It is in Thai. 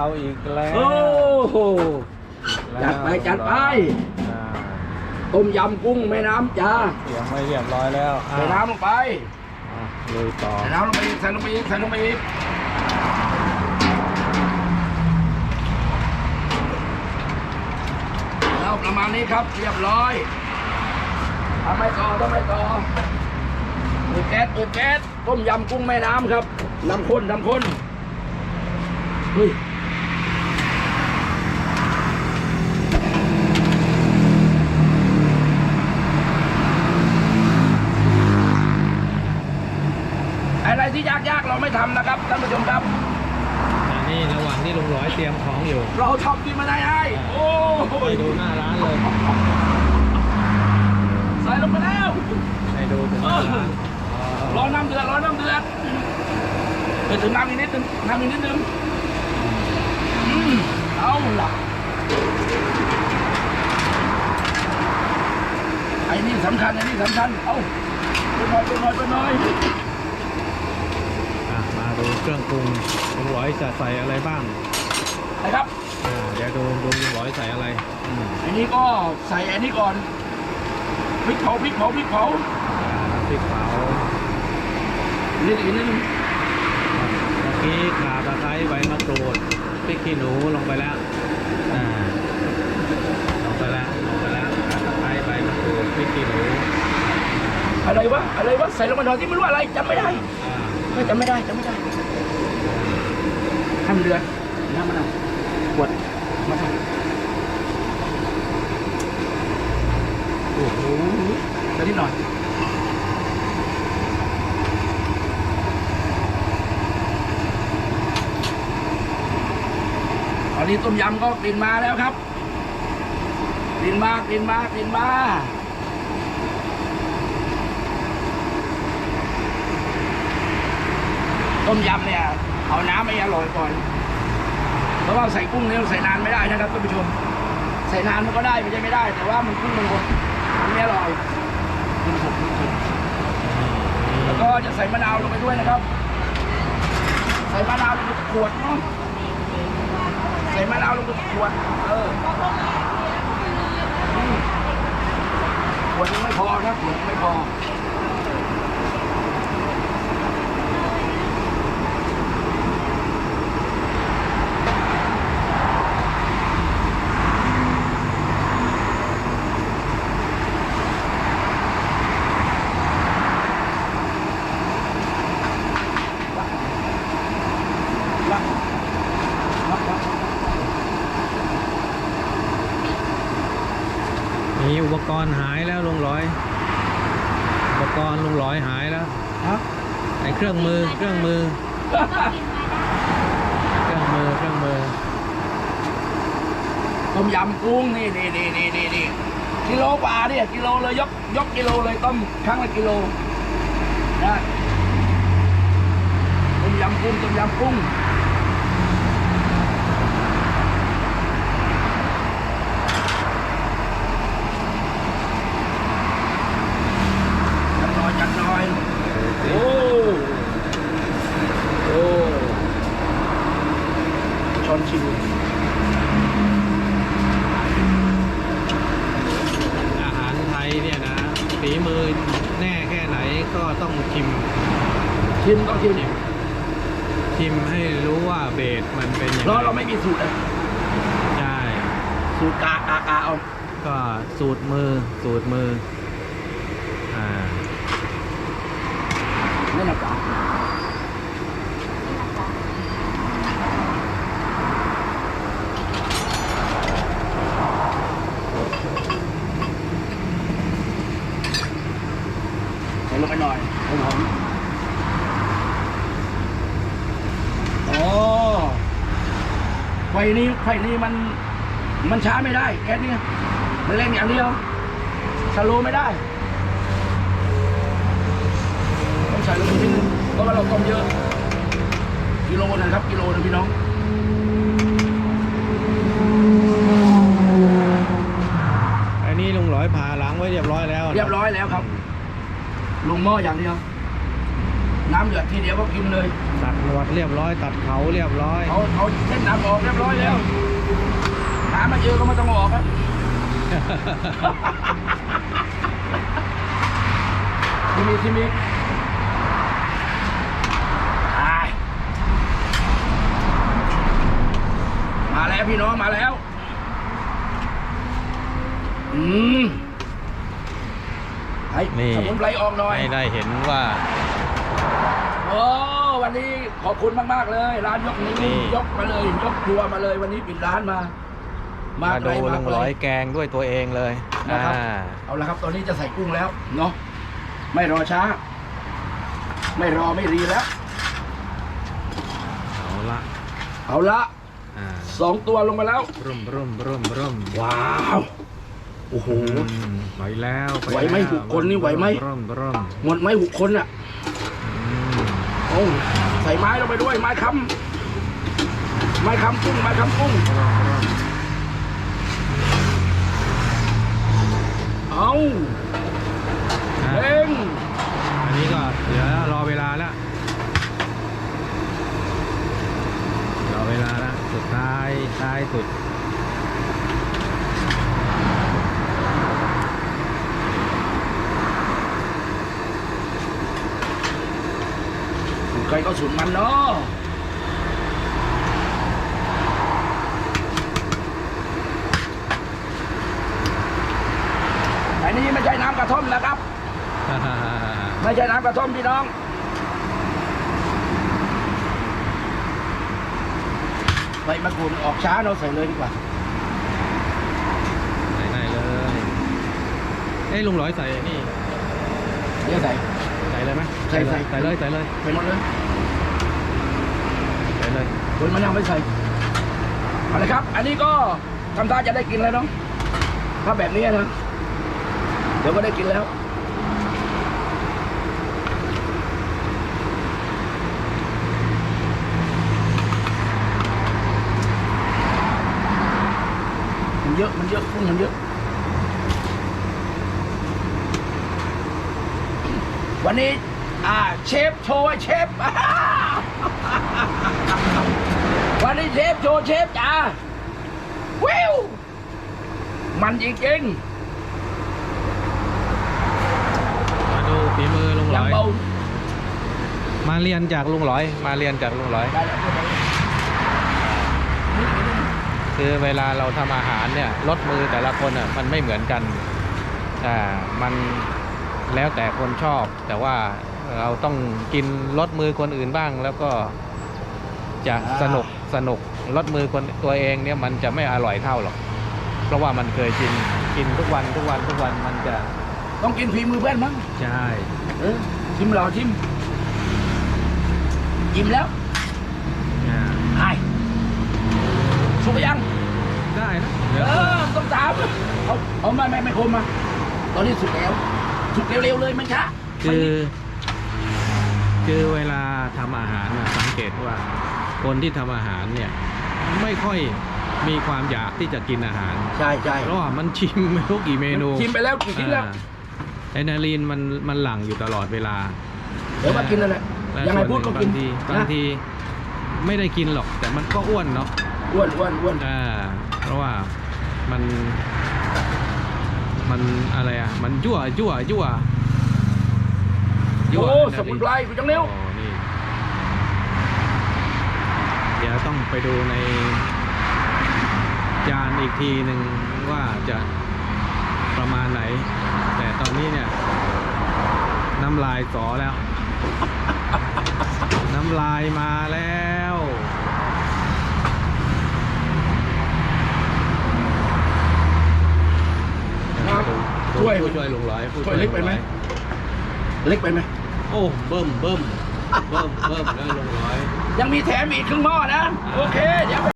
เอาอีกแล้วโอ้โหจัดไปจัดไป อ่าต้มยำกุ้งแม่น้ำจ้าเสียงไม่เรียบร้อยแล้วอะใส่น้ำลงไปอะลุยต่อ ใส่น้ำลงไปอีกใส่ลงไปอีกใส่ลงไปอีกแล้วประมาณนี้ครับเรียบร้อยทำไมต่อทำไมต่อเปิดแก๊สเปิดแก๊สต้มยำกุ้งแม่น้ำครับน้ำข้นน้ำข้นเฮ้ยอะไรที่ยากๆเราไม่ทำนะครับท่านผู้ชมครับ อัน นี้ระหว่างที่ลุงร้อยเตรียมของอยู่ เราทำกินมาได้ไอ้โอ้โหไปดูหน้าร้านเลยใส่ลงไปแล้วให้ดูถึงหน้าร้านรอน้ำเดือดรอน้ำเดือดเออถึงน้ำอีกนิดนึงน้ำอีกนิดนึงอืมเอาล่ะไอ้นี่สำคัญไอ้นี่สำคัญ เอาไปหน่อยไปหน่อยไปหน่อยอะมา ดูเครื่องปรุงลุงร้อยจะใส่อะไรบ้างนะครับ อ่าเดี๋ยวดูดูลุงร้อยใส่อะไรอืมไอ้นี่ก็ใส่ไอ้นี่ก่อนพริกเผาพริกเผาพริกเผาอ่าน้ำพริกเผานี่อีกนิดนึงเมื่อกี้ขาตะไคร้ใบมะกรูดพริกขี้หนูลงไปแล้วอ่าลงไปแล้วลงไปแล้วขาตะไคร้ใบมะกรูดพริกขี้หนูอะไรวะอะไรวะใส่ลงไปหน่อยที่ไม่รู้อะไรจำไม่ได้อ่า ไม่จำไม่ได้จำไม่ได้ทำเดือน้ำมะนาวขวดมะนาวโอ้โหเดี๋ยวนิดหน่อยตอนนี้ต้มยำก็กลิ่นมาแล้วครับกลิ่นมากลิ่นมากลิ่นมา ต้มยำเนี่ยเอาน้ำไม่อร่อยก่อนเพราะว่าใส่กุ้งเนี่ยใส่นานไม่ได้นะครับท่านผู้ชม ใส่นานมันก็ได้ไม่ใช่ไม่ได้ แต่ว่ามันกุ้งมันหดมันไม่อร่อยมันหดมันหดแล้วก็จะใส่มะนาวลงไปด้วยนะครับ ใส่มะนาวลงไปขวดเนาะใส่มะนาวลงไปขวดเออขวดนึงไม่พอนะขวดนึงไม่พอ ละละละ มีอุป กรณ์หายแล้วลุงร้อย อุปกรณ์ลุงร้อยหายแล้วฮะไอ้เครื่องมือเครื่องมือ เครื่องมือเครื่องมือ ต้มยำกุ้งนี่นี่นี่นี่นี่นี่กิโลกว่าเนี่ยกิโลเลยยกยกกิโลเลยต้มครั้งละกิโลนะต้มยำกุ้งต้มยำกุ้งจัดหน่อยจัดหน่อยโอ้โอ้ช้อนชิว อาหารไทยเนี่ยนะ ฝีมือแน่แค่ไหนก็ต้องชิมชิมต้องชิมชิมให้รู้ว่าเบสมันเป็นยังเพราะไงเราไม่มีสูตรอะใช่ สูตรกากากาเอาก็สูตรมือสูตรมืออ่า ไม่หนักกาใส่ลงไปหน่อยหอมๆโอ้ ไฟนี้ไฟนี้มันมันช้าไม่ได้ แก๊สเนี่ยมันเร่งอย่างเดียวสโลว์ไม่ได้ต้องใส่ลงไปนิดนึงเพราะว่าเราต้มเยอะกิโลนะครับกิโลนะพี่น้องอันนี้ลุงร้อยผ่าหลังไว้เรียบร้อยแล้วนะเรียบร้อยแล้วครับ ลงหม้ออย่างเดียว น้ำเดือดทีเดียวก็กินเลยตัดหนวดเรียบร้อย ตัดเขาเรียบร้อยเอาเอาเส้นน้ำออกเรียบร้อยแล้วน้ำมาเยอะก็ไม่ต้องออกครับที่มีที่มีตายมาแล้วพี่น้องมาแล้ว อืมให้นี่ สมุนไพรออกหน่อย ให้ได้เห็นว่า โอ้วันนี้ขอบคุณมากๆเลย ร้านยกนี้นี่ ยกมาเลยยกครัวมาเลย วันนี้ปิดร้านมา มามาไกลดูมาลุงไกล ร้อยแกงด้วยตัวเองเลยนะครับอ่าเอาละครับ ตอนนี้จะใส่กุ้งแล้วเนาะไม่รอช้า ไม่รอไม่รีแล้ว เอาละเอาละอ่าสองตัวลงมาแล้ว ร่มร่มร่มร่มว้าวโอ้โห อืมไหวแล้วปไหวไหมแล้วหกคนนี่ไหวไหม ร่มร่ม หมดไหมหกคนอะอืมโอ้ ใส่ไม้ลงไปด้วย ไม้ค้ำไม้ค้ำกุ้ง ไม้ค้ำกุ้ง เอาเร่งอันนี้ก็เหลือรอเวลาแล้วรอเวลาแล้วสุดท้ายท้ายสุด ใครก็สุดมันเนาะอันนี้ไม่ใช่น้ำกระท่อมนะครับ ไม่ใช่น้ำกระท่อมพี่น้องใบมะกรูดออกช้าเราใส่เลยดีกว่าใส่ได้เลยเอ้ยลุงร้อยใส่นี่เดี๋ยวใส่ ใส่เลยไหมใส่ใส่ ใส่เลยใส่เลยไปหมดเลยใส่ เลยคนมันยังไม่ใส่เอาลยครับ อันนี้ก็ทำท่าจะได้กินแล้วเนาะถ้าแบบนี้นะเดี๋ยวก็ได้กินแล้วมันเยอะมันเยอะกุ้งมันเยอะ วันนี้ อ่า เชฟโชว์เชฟ วันนี้เชฟโชว์เชฟจ้าวิวมันจริงมาดูฝีมือลุงๆยัร้งอยเบามาเรียนจากลุงร้อย มาเรียนจากลุงร้อยได้แล้วคือเวลาเราทำอาหารเนี่ยรสมือแต่ละคนอะมันไม่เหมือนกันอ่ามันแล้วแต่คนชอบ แต่ว่าเราต้องกินรสมือคนอื่นบ้างแล้วก็จะสนุก สนุกรสมือคนตัวเองเนี่ยมันจะไม่อร่อยเท่าหรอก เพราะว่ามันเคยกินกินทุกวันทุกวันทุกวันมันจะต้องกินฝีมือเพื่อนมั้งใช่เออชิมเหรอชิมอิ่มแล้วอ่าไอ้สุกหรือยังได้นะเอเดี๋ยวอต้องตามเอาเอาไม่ไม่ไม่คมมาตอนนี้สุกแล้วสุกเร็วๆเลยไม่ช้าคือคือเวลาทำอาหารน่ะสังเกตว่า คนที่ทำอาหารเนี่ยไม่ค่อยมีความอยากที่จะกินอาหาร ใช่ใช่เพราะว่ามันชิมไม่รู้กี่เมนูชิมไปแล้วกี่ชิ้นแล้วอ่าไอะดรีนาลีนมันมันหลั่งอยู่ตลอดเวลาเดี๋ยวมากินนั่นแหละและยังไงส่วนพูดก็หกินนึ่งบางทีบางนะทีไม่ได้กินหรอก แต่มันก็อ้วนเนาะอ้วนอ้วนอ้วนอ่าเพราะว่ามันมันอะไรอะ มันยั่วยั่วยั่วยั่วโอ้อะดรีาลีสมุนไพรกูจังเร็ว โอ้นี่ เดี๋ยวต้องไปดูในจานอีกทีหนึ่งว่าจะประมาณไหน แต่ตอนนี้เนี่ย น้ำลายสอแล้ว น้ำลายมาแล้วครับดูช่วยผู้ช่วยลุงร้อยผู้ช่วยเล็กไปไหมลุงร้อยเล็กไปไหมโอ้เบิ่มเบิ่มเบิ่มเบิ่มแล้วลุงร้อย ยังมีแถมอีกครึ่งหม้อนะ โอเคเดี๋ยว